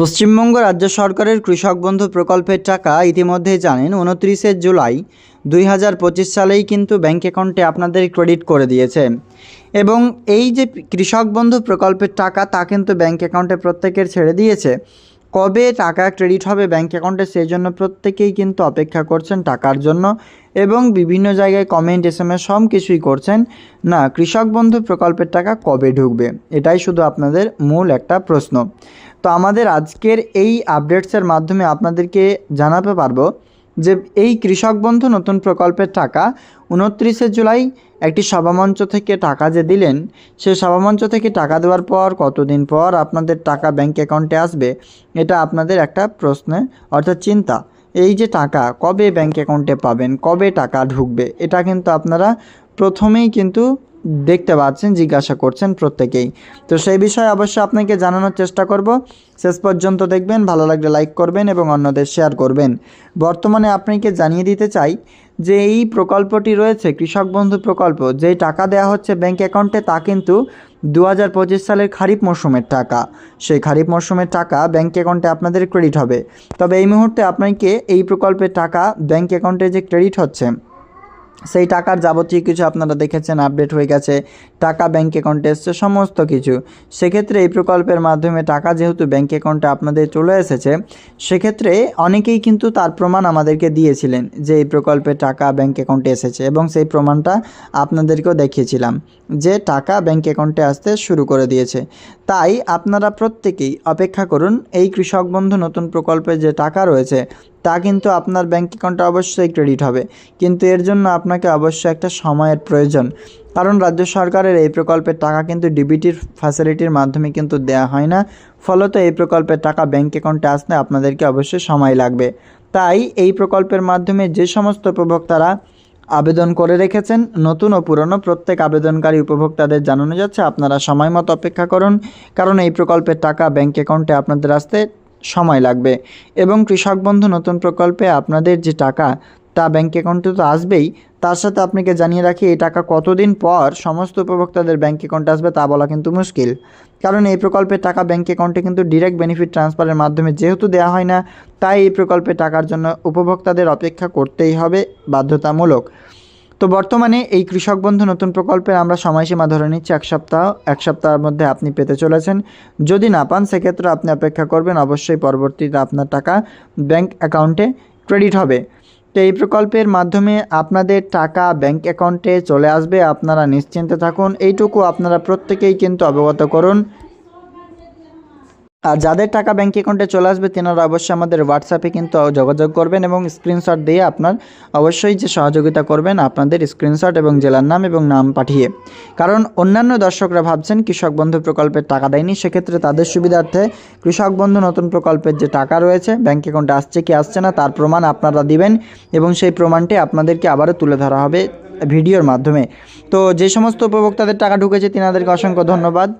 পশ্চিমবঙ্গ রাজ্য সরকারের কৃষক বন্ধু প্রকল্পের টাকা ইতিমধ্যেই জানেন উনত্রিশে জুলাই দুই হাজার পঁচিশ সালেই কিন্তু ব্যাংক অ্যাকাউন্টে আপনাদের ক্রেডিট করে দিয়েছে। এবং এই যে কৃষক বন্ধু প্রকল্পের টাকা তা কিন্তু ব্যাংক অ্যাকাউন্টে প্রত্যেকের ছেড়ে দিয়েছে। কবে টাকা ক্রেডিট হবে ব্যাঙ্ক অ্যাকাউন্টে সেই জন্য প্রত্যেকেই কিন্তু অপেক্ষা করছেন টাকার জন্য এবং বিভিন্ন জায়গায় কমেন্ট এস এম এস সব কিছুই করছেন। না, কৃষক বন্ধু প্রকল্পের টাকা কবে ঢুকবে? এটাই শুধু আপনাদের মূল একটা প্রশ্ন। তো আমাদের আজকের এই আপডেটসের মাধ্যমে আপনাদেরকে জানাতে পারব যে এই কৃষক বন্ধু নতুন প্রকল্পের টাকা, উনত্রিশে জুলাই একটি সভামঞ্চ থেকে টাকা যে দিলেন, সেই সভামঞ্চ থেকে টাকা দেওয়ার পর কতদিন পর আপনাদের টাকা ব্যাঙ্ক অ্যাকাউন্টে আসবে, এটা আপনাদের একটা প্রশ্নে অর্থাৎ চিন্তা। এই যে টাকা, কবে ব্যাঙ্ক অ্যাকাউন্টে পাবেন, কবে টাকা ঢুকবে, এটা কিন্তু আপনারা প্রথমেই কিন্তু দেখতে পাচ্ছেন, জিজ্ঞাসা করছেন প্রত্যেকেই। তো সেই বিষয়ে অবশ্যই আপনাকে জানানোর চেষ্টা করব। শেষ পর্যন্ত দেখবেন, ভালো লাগলে লাইক করবেন এবং অন্যদের শেয়ার করবেন। বর্তমানে আপনাকে জানিয়ে দিতে চাই যে এই প্রকল্পটি রয়েছে, কৃষক বন্ধু প্রকল্প। যেই টাকা দেওয়া হচ্ছে ব্যাঙ্ক অ্যাকাউন্টে তা কিন্তু দু হাজার পঁচিশ সালের খারিফ মরশুমের টাকা। সেই খারিফ মরশুমের টাকা ব্যাঙ্ক অ্যাকাউন্টে আপনাদের ক্রেডিট হবে। তবে এই মুহূর্তে আপনাকে এই প্রকল্পের টাকা ব্যাঙ্ক অ্যাকাউন্টে যে ক্রেডিট হচ্ছে সেই টাকার যাবতীয় কিছু আপনারা দেখেছেন আপডেট হয়ে গেছে, টাকা ব্যাঙ্ক অ্যাকাউন্টে এসছে, সমস্ত কিছু। সেক্ষেত্রে এই প্রকল্পের মাধ্যমে টাকা যেহেতু ব্যাঙ্ক অ্যাকাউন্টে আপনাদের চলে এসেছে, সেক্ষেত্রে অনেকেই কিন্তু তার প্রমাণ আমাদেরকে দিয়েছিলেন যে এই প্রকল্পে টাকা ব্যাঙ্ক অ্যাকাউন্টে এসেছে এবং সেই প্রমাণটা আপনাদেরকেও দেখিয়েছিলাম যে টাকা ব্যাঙ্ক অ্যাকাউন্টে আসতে শুরু করে দিয়েছে। তাই আপনারা প্রত্যেকেই অপেক্ষা করুন, এই কৃষক বন্ধু নতুন প্রকল্পে যে টাকা রয়েছে তা কিন্তু আপনার ব্যাঙ্ক অ্যাকাউন্টে অবশ্যই ক্রেডিট হবে। কিন্তু এর জন্য আপনাকে অবশ্যই একটা সময়ের প্রয়োজন। কারণ রাজ্য সরকারের এই প্রকল্পের টাকা কিন্তু ডিবিটির ফ্যাসিলিটির মাধ্যমে কিন্তু দেওয়া হয় না। ফলত এই প্রকল্পের টাকা ব্যাঙ্ক অ্যাকাউন্টে আসতে আপনাদেরকে অবশ্যই সময় লাগবে। তাই এই প্রকল্পের মাধ্যমে যে সমস্ত উপভোক্তারা আবেদন করে রেখেছেন, নতুন ও পুরনো প্রত্যেক আবেদনকারী উপভোক্তাদের জানানো যাচ্ছে, আপনারা সময় মতো অপেক্ষা করুন। কারণ এই প্রকল্পের টাকা ব্যাঙ্ক অ্যাকাউন্টে আপনাদের আসতে সময় লাগবে। এবং কৃষক বন্ধু, নতুন প্রকল্পে আপনাদের যে টাকা, তা ব্যাঙ্ক অ্যাকাউন্টে তো আসবেই। তার সাথে আপনাকে জানিয়ে রাখি, এই টাকা কতদিন পর সমস্ত উপভোক্তাদের ব্যাঙ্ক অ্যাকাউন্টে আসবে তা বলা কিন্তু মুশকিল। কারণ এই প্রকল্পের টাকা ব্যাঙ্ক অ্যাকাউন্টে কিন্তু ডিরেক্ট বেনিফিট ট্রান্সফারের মাধ্যমে যেহেতু দেওয়া হয় না, তাই এই প্রকল্পের টাকার জন্য উপভোক্তাদের অপেক্ষা করতেই হবে বাধ্যতামূলক। তো বর্তমানে এই কৃষক বন্ধু নতুন প্রকল্পের আমরা সময়সীমা ধরে নিচ্ছি এক সপ্তাহ। এক সপ্তাহের মধ্যে আপনি পেতে চলেছেন। যদি না পান, সেক্ষেত্রে আপনি অপেক্ষা করবেন। অবশ্যই পরবর্তীতে আপনার টাকা ব্যাংক অ্যাকাউন্টে ক্রেডিট হবে। তো এই প্রকল্পের মাধ্যমে আপনাদের টাকা ব্যাংক অ্যাকাউন্টে চলে আসবে। আপনারা নিশ্চিন্তে থাকুন। এইটুকু আপনারা প্রত্যেকেই কিন্তু অবগত করুন। আর যাদের টাকা ব্যাঙ্ক অ্যাকাউন্টে চলে আসবে, তেনারা অবশ্যই আমাদের হোয়াটসঅ্যাপে কিন্তু যোগাযোগ করবেন এবং স্ক্রিনশট দিয়ে আপনার অবশ্যই যে সহযোগিতা করবেন, আপনাদের স্ক্রিনশট এবং জেলার নাম এবং নাম পাঠিয়ে। কারণ অন্যান্য দর্শকরা ভাবছেন কৃষক বন্ধু প্রকল্পের টাকা দেয়নি, সেক্ষেত্রে তাদের সুবিধার্থে কৃষক বন্ধু নতুন প্রকল্পের যে টাকা রয়েছে ব্যাঙ্ক অ্যাকাউন্টে আসছে কি আসছে না, তার প্রমাণ আপনারা দিবেন এবং সেই প্রমাণটি আপনাদেরকে আবারও তুলে ধরা হবে ভিডিওর মাধ্যমে। তো যে সমস্ত উপভোক্তাদের টাকা ঢুকেছে, তেনাদেরকে অসংখ্য ধন্যবাদ।